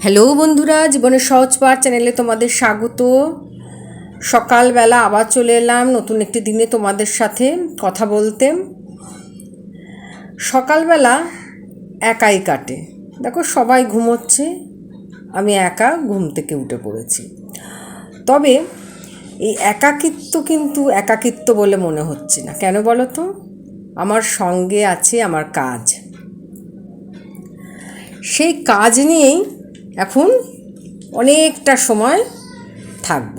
Hello বন্ধুরা, জীবনের সহজ পাঠ চ্যানেলে তোমাদের স্বাগত। সকালবেলা আবার চলে এলাম নতুন একটি দিনে তোমাদের সাথে কথা বলতে। সকালবেলা একাই কাটে। দেখো, সবাই ঘুমোচ্ছে, আমি একা ঘুম থেকে উঠে পড়েছি। তবে এই একাকিত্ব কিন্তু একাকিত্ব বলে মনে হচ্ছে না। কেন বলো তো? আমার সঙ্গে আছে, আমার কাজ। সেই কাজ নিয়েই এখন অনেকটা সময় থাকব।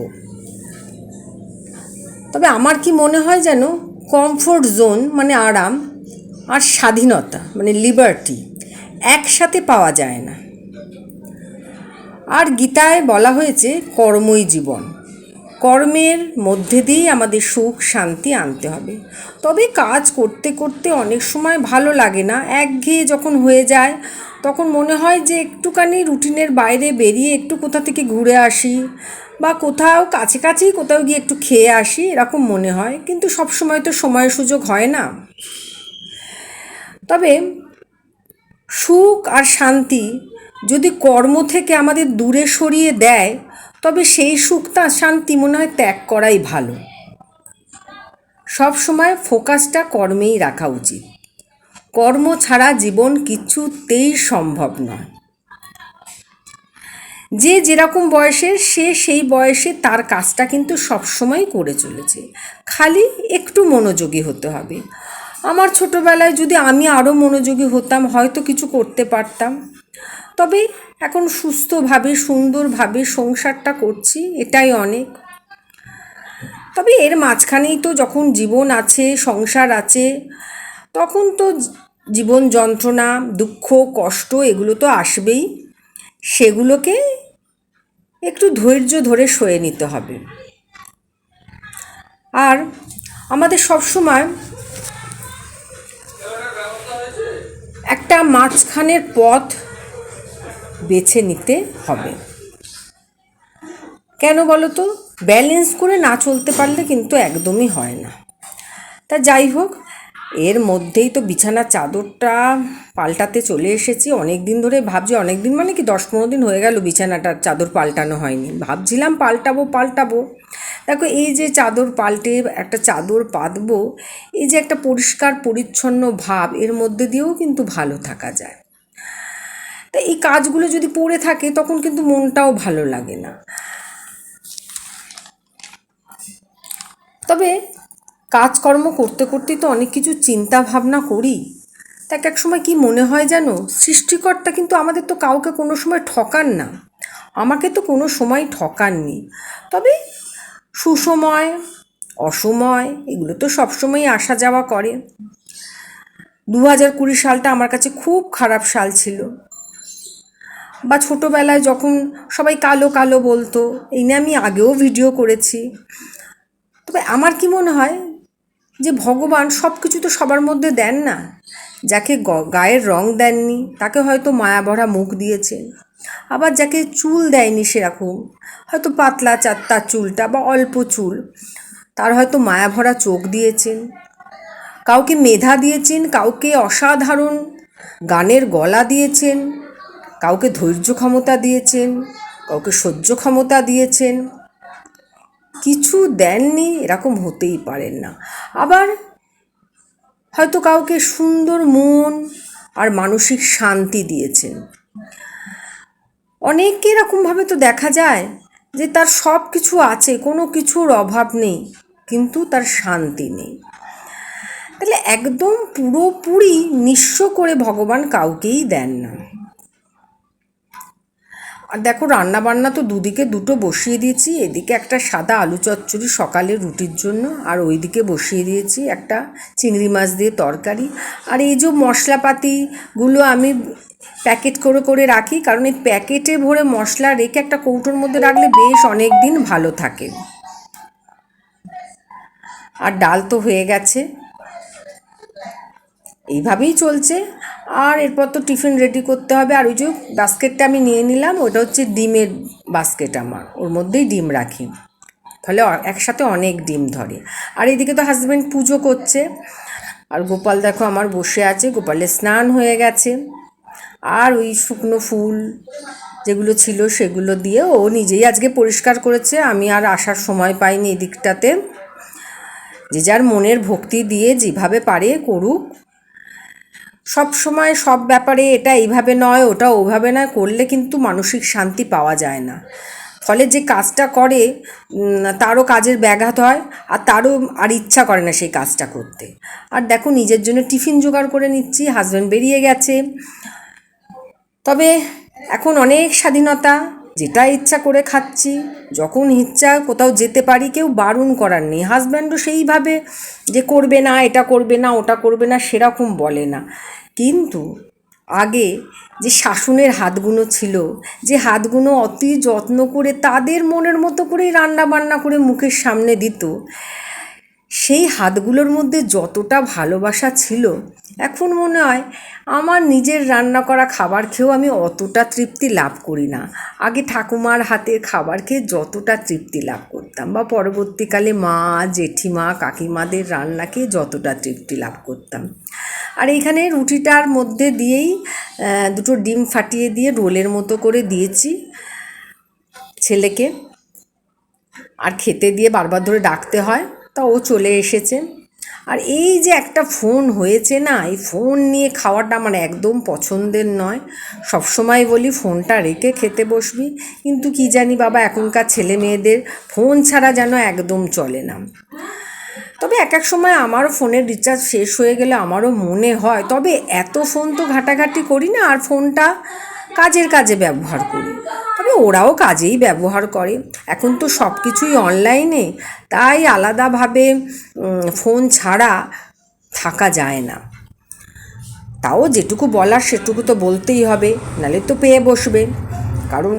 তবে আমার কি মনে হয় যেন কমফোর্ট জোন মানে আরাম আর স্বাধীনতা মানে লিবার্টি একসাথে পাওয়া যায় না। আর গীতায় বলা হয়েছে কর্মই জীবন। কর্মের মধ্যে দিয়েই আমাদের সুখ, শান্তি আনতে হবে। তবে কাজ করতে করতে অনেক সময় ভালো লাগে না। একঘেয়ে যখন হয়ে যায়, তখন মনে হয় যে একটুখানি রুটিনের বাইরে বেরিয়ে একটু কোথা থেকে ঘুরে আসি বা কোথাও কাছে কাছেই কোথাও গিয়ে একটু খেয়ে আসি, এরকম মনে হয়। কিন্তু সব সময় তো সময় সুযোগ হয় না। তবে সুখ আর শান্তি যদি কর্ম থেকে আমাদের দূরে সরিয়ে দেয় তবে সেই সুখটা শান্তি মনে হয় ত্যাগ করাই ভালো। সব সময় ফোকাসটা কর্মেই রাখা উচিত। কর্ম ছাড়া জীবন কিছুতেই সম্ভব নয়। যে যেরকম বয়সের, সে সেই বয়সে তার কাজটা কিন্তু সবসময় করে চলেছে। খালি একটু মনোযোগী হতে হবে। আমার ছোটোবেলায় যদি আমি আরও মনোযোগী হতাম, হয়তো কিছু করতে পারতাম। তবে এখন সুস্থভাবে, সুন্দরভাবে সংসারটা করছি, এটাই অনেক। তবে এর মাঝখানেই তো যখন জীবন আছে, সংসার আছে, তখন তো জীবন যন্ত্রণা, দুঃখ, কষ্ট এগুলো তো আসবেই। সেগুলোকে একটু ধৈর্য ধরে সয়ে নিতে হবে। আর আমাদের সবসময় একটা মাঝখানের পথ বেছে নিতে হবে। কেন বলো তো? ব্যালেন্স করে না চলতে পারলে কিন্তু একদমই হয় না। তা যাই হোক, এর মধ্যেই তো বিছানার চাদরটা পাল্টাতে চলে এসেছি। অনেক দিন ধরে ভাবছি অনেক দিন মানে কি দশ পনেরো দিন হয়ে গেল বিছানাটার চাদর পাল্টানো হয়নি। ভাবছিলাম পাল্টাবো পাল্টাবো। দেখো, এই যে চাদর পাল্টে একটা চাদর পাতবো, এই যে একটা পরিষ্কার, পরিচ্ছন্ন ভাব, এর মধ্যে দিয়েও কিন্তু ভালো থাকা যায়। তা এই কাজগুলো যদি পড়ে থাকে, তখন কিন্তু মনটাও ভালো লাগে না। তবে কাজকর্ম করতে করতেই তো অনেক কিছু চিন্তা ভাবনা করি। তা এক সময় কি মনে হয় যেন সৃষ্টিকর্তা কিন্তু আমাদের তো কাউকে কোনো সময় ঠকান না। আমাকে তো কোনো সময় ঠকাননি। তবে সুসময়, অসময়, এগুলো তো সবসময়ই আসা যাওয়া করে। দু হাজার কুড়ি সালটা আমার কাছে খুব খারাপ সাল ছিল। বা ছোটোবেলায় যখন সবাই কালো কালো বলতো, এই নিয়ে আমি আগেও ভিডিও করেছি। তবে আমার কি মনে হয় যে ভগবান সব কিছু তো সবার মধ্যে দেন না। যাকে গায়ের রং দেননি, তাকে হয়তো মায়া ভরা মুখ দিয়েছেন আবার যাকে চুল দেয়নি সেরকম, হয়তো পাতলা চাত্তা চুলটা বা অল্প চুল, তার হয়তো মায়া ভরা চোখ দিয়েছেন। কাউকে মেধা দিয়েছেন, কাউকে অসাধারণ গানের গলা দিয়েছেন। কাউকে ধৈর্য ক্ষমতা দিয়েছেন, কাউকে সহ্য ক্ষমতা দিয়েছেন। কিছু দেননি, এরকম হতেই পারেন না। আবার হয়তো কাউকে সুন্দর মন আর মানসিক শান্তি দিয়েছেন। অনেকে এরকমভাবে তো দেখা যায় যে তার সব কিছু আছে, কোনো কিছুর অভাব নেই, কিন্তু তার শান্তি নেই। তাহলে একদম পুরোপুরি নিঃস্ব করে ভগবান কাউকেই দেন না। আর দেখো রান্না বান্না তো দুদিকে দুটো বসিয়ে দিয়েছি। এদিকে একটা সাদা আলু চচ্চড়ি সকালে রুটির জন্য, আর ওইদিকে বসিয়ে দিয়েছি একটা চিংড়ি মাছ দিয়ে তরকারি। আর এই যে মশলাপাতিগুলো আমি প্যাকেট করে করে রাখি, কারণ এই প্যাকেটে ভরে মশলা রেখে একটা কৌটোর মধ্যে রাখলে বেশ অনেক দিন ভালো থাকে। আর ডাল তো হয়ে গেছে। এইভাবেই চলছে। আর এরপর তো টিফিন রেডি করতে হবে। আর ওই যে বাস্কেটটা আমি নিয়ে নিলাম, ওটা হচ্ছে ডিমের বাস্কেট আমার। ওর মধ্যেই ডিম রাখি। ফলে একসাথে অনেক ডিম ধরে। আর এদিকে তো হাজব্যান্ড পুজো করছে। আর গোপাল দেখো আমার বসে আছে। গোপালের স্নান হয়ে গেছে। আর ওই শুকনো ফুল যেগুলো ছিল সেগুলো দিয়ে ও নিজেই আজকে পরিষ্কার করেছে। আমি আর আসার সময় পাইনি এদিকটাতে। যে যার মনের ভক্তি দিয়ে যেভাবে পারে করুক। সব সময় সব ব্যাপারে এটা এইভাবে নয়, ওটা ওভাবে নয়, করলে কিন্তু মানসিক শান্তি পাওয়া যায় না। ফলে যে কাজটা করে তারও কাজের ব্যাঘাত হয়, আর তারও আর ইচ্ছা করে না সেই কাজটা করতে। আর দেখো, নিজের জন্য টিফিন জোগাড় করে নিচ্ছি হাজব্যান্ড বেরিয়ে গেছে। তবে এখন অনেক স্বাধীনতা যেটা ইচ্ছা করে খাচ্ছি, যখন ইচ্ছা কোথাও যেতে পারি, কেউ বারণ করার নেই। হাজব্যান্ডও সেইভাবে যে করবে না, এটা করবে না, ওটা করবে না, সেরকম বলে না। কিন্তু আগে যে শাসনের হাতগুলো ছিল, যে হাতগুলো অতি যত্ন করে তাদের মনের মতো করেই রান্না বান্না করে মুখের সামনে দিত সেই হাতগুলোর মধ্যে যতটা ভালোবাসা ছিল, এখন মনে হয় আমার নিজের রান্না করা খাবার খেয়েও আমি অতটা তৃপ্তি লাভ করি না। আগে ঠাকুমার হাতের খাবার খেয়ে যতটা তৃপ্তি লাভ করতাম বা পরবর্তীকালে মা, জেঠিমা, কাকিমাদের রান্না খেয়ে যতটা তৃপ্তি লাভ করতাম। আর এইখানে রুটিটার মধ্যে দিয়েই দুটো ডিম ফাটিয়ে দিয়ে রোলের মতো করে দিয়েছি ছেলেকে। আর খেতে দিয়ে বারবার ধরে ডাকতে হয়। তা ও চলে এসেছে। আর এই যে একটা ফোন হয়েছে না, এই ফোন নিয়ে খাওয়াটা আমার একদম পছন্দের নয়। সবসময় বলি ফোনটা রেখে খেতে বসবি। কিন্তু কি জানি বাবা, এখনকার ছেলে মেয়েদের ফোন ছাড়া যেন একদম চলে না। তবে এক এক সময় আমারও ফোনের রিচার্জ শেষ হয়ে গেলে আমারও মনে হয়, তবে এত ফোন তো ঘাটাঘাটি করি না আর ফোনটা কাজের কাজে ব্যবহার করি। তবে ওরাও কাজেই ব্যবহার করে। এখন তো সব কিছুই অনলাইনে তাই আলাদাভাবে ফোন ছাড়া থাকা যায় না। তাও যেটুকু বলার সেটুকু তো বলতেই হবে, নালে তো পেয়ে বসবে। কারণ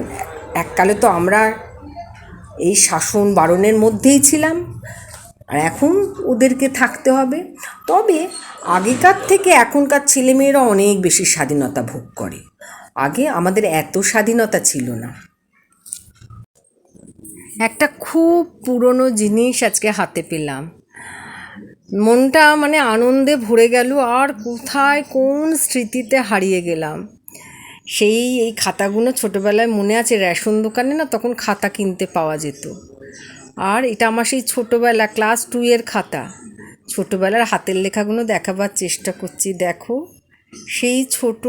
এককালে তো আমরা এই শাসন বারণের মধ্যেই ছিলাম, আর এখন ওদেরকে থাকতে হবে। তবে আগেকার থেকে এখনকার ছেলেমেয়েরা অনেক বেশি স্বাধীনতা ভোগ করে। আগে আমাদের এত স্বাধীনতা ছিল না। একটা খুব পুরনো জিনিস আজকে হাতে পেলাম। মনটা মানে আনন্দে ভরে গেল, আর কোথায় কোন স্মৃতিতে হারিয়ে গেলাম। সেই এই খাতাগুলো ছোটোবেলায় মনে আছে, রেশন দোকানে না তখন খাতা কিনতে পাওয়া যেত। আর এটা আমার সেই ছোটোবেলা, ক্লাস টু এর খাতা। ছোটোবেলার হাতের লেখাগুলো দেখাবার চেষ্টা করছি, দেখো। সেই ছোট,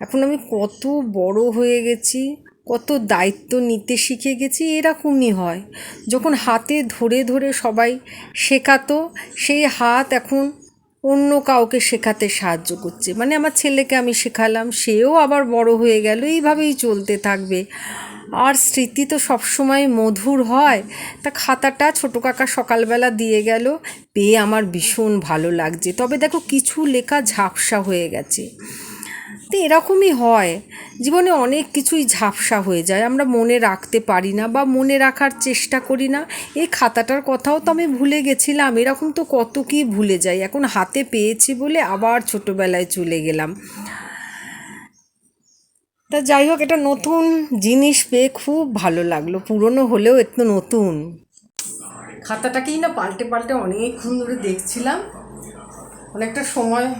এখন আমি কত বড় হয়ে গেছি, কত দায়িত্ব নিতে শিখে গেছি, এরকমই হয়। যখন হাতে ধরে ধরে সবাই শেখাতো, সেই হাত এখন অন্য কাউকে শেখাতে সাহায্য করছে। মানে আমার ছেলেকে আমি শেখালাম, সেও আবার বড় হয়ে গেল, এইভাবেই চলতে থাকবে। আর স্মৃতি তো সবসময় মধুর হয়। তা খাতাটা ছোটো কাকা সকালবেলা দিয়ে গেল। পেয়ে আমার ভীষণ ভালো লাগছে। তবে দেখো কিছু লেখা ঝাপসা হয়ে গেছে। তো এরকমই হয়। জীবনে অনেক কিছুই ঝাপসা হয়ে যায়। আমরা মনে রাখতে পারি না বা মনে রাখার চেষ্টা করি না। এই খাতাটার কথাও তো আমি ভুলে গেছিলাম। এরকম তো কত কি ভুলে যাই। এখন হাতে পেয়েছি বলে আবার ছোটোবেলায় চলে গেলাম। তা যাই হোক, এটা নতুন জিনিস পেয়ে খুব ভালো লাগল। পুরনো হলেও একটু নতুন। খাতাটাকেই না পাল্টে পাল্টে অনেকক্ষণ ধরে দেখছিলাম। অনেকটা সময়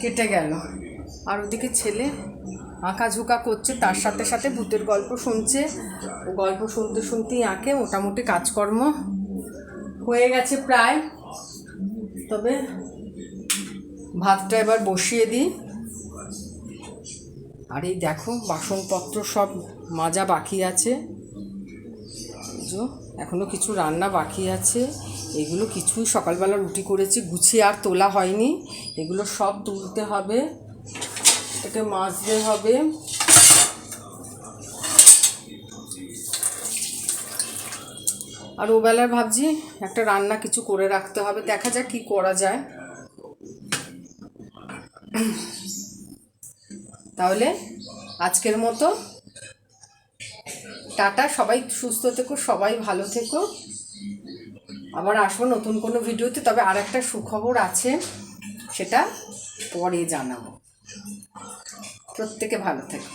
কেটে গেল। আর ওদিকে ছেলে আঁকা ঝুঁকা করছে, তার সাথে সাথে ভূতের গল্প শুনছে। গল্প শুনতে শুনতেই আঁকে, মোটামুটি কাজকর্ম হয়ে গেছে প্রায়। তবে ভাতটা এবার বসিয়ে দিই। আর এই দেখো, বাসনপত্র সব মাজা বাকি আছে। যে এখনও কিছু রান্না বাকি আছে। এগুলো কিছুই সকালবেলা রুটি করেছি গুছিয়ে আর তোলা হয়নি। এগুলো সব তুলতে হবে। এটাকে মাজতে হবে। আর ওবেলায় ভাবছি একটা রান্না কিছু করে রাখতে হবে। দেখা যাক কি করা যায়। তাহলে আজকের মতো। টাটা, সবাই সুস্থ থেকো, সবাই ভালো থেকো। আবার আসব নতুন কোনো ভিডিওতে, তবে আর একটা সুখবর আছে, সেটা পরে জানাব। প্রত্যেকে ভালো থেকো।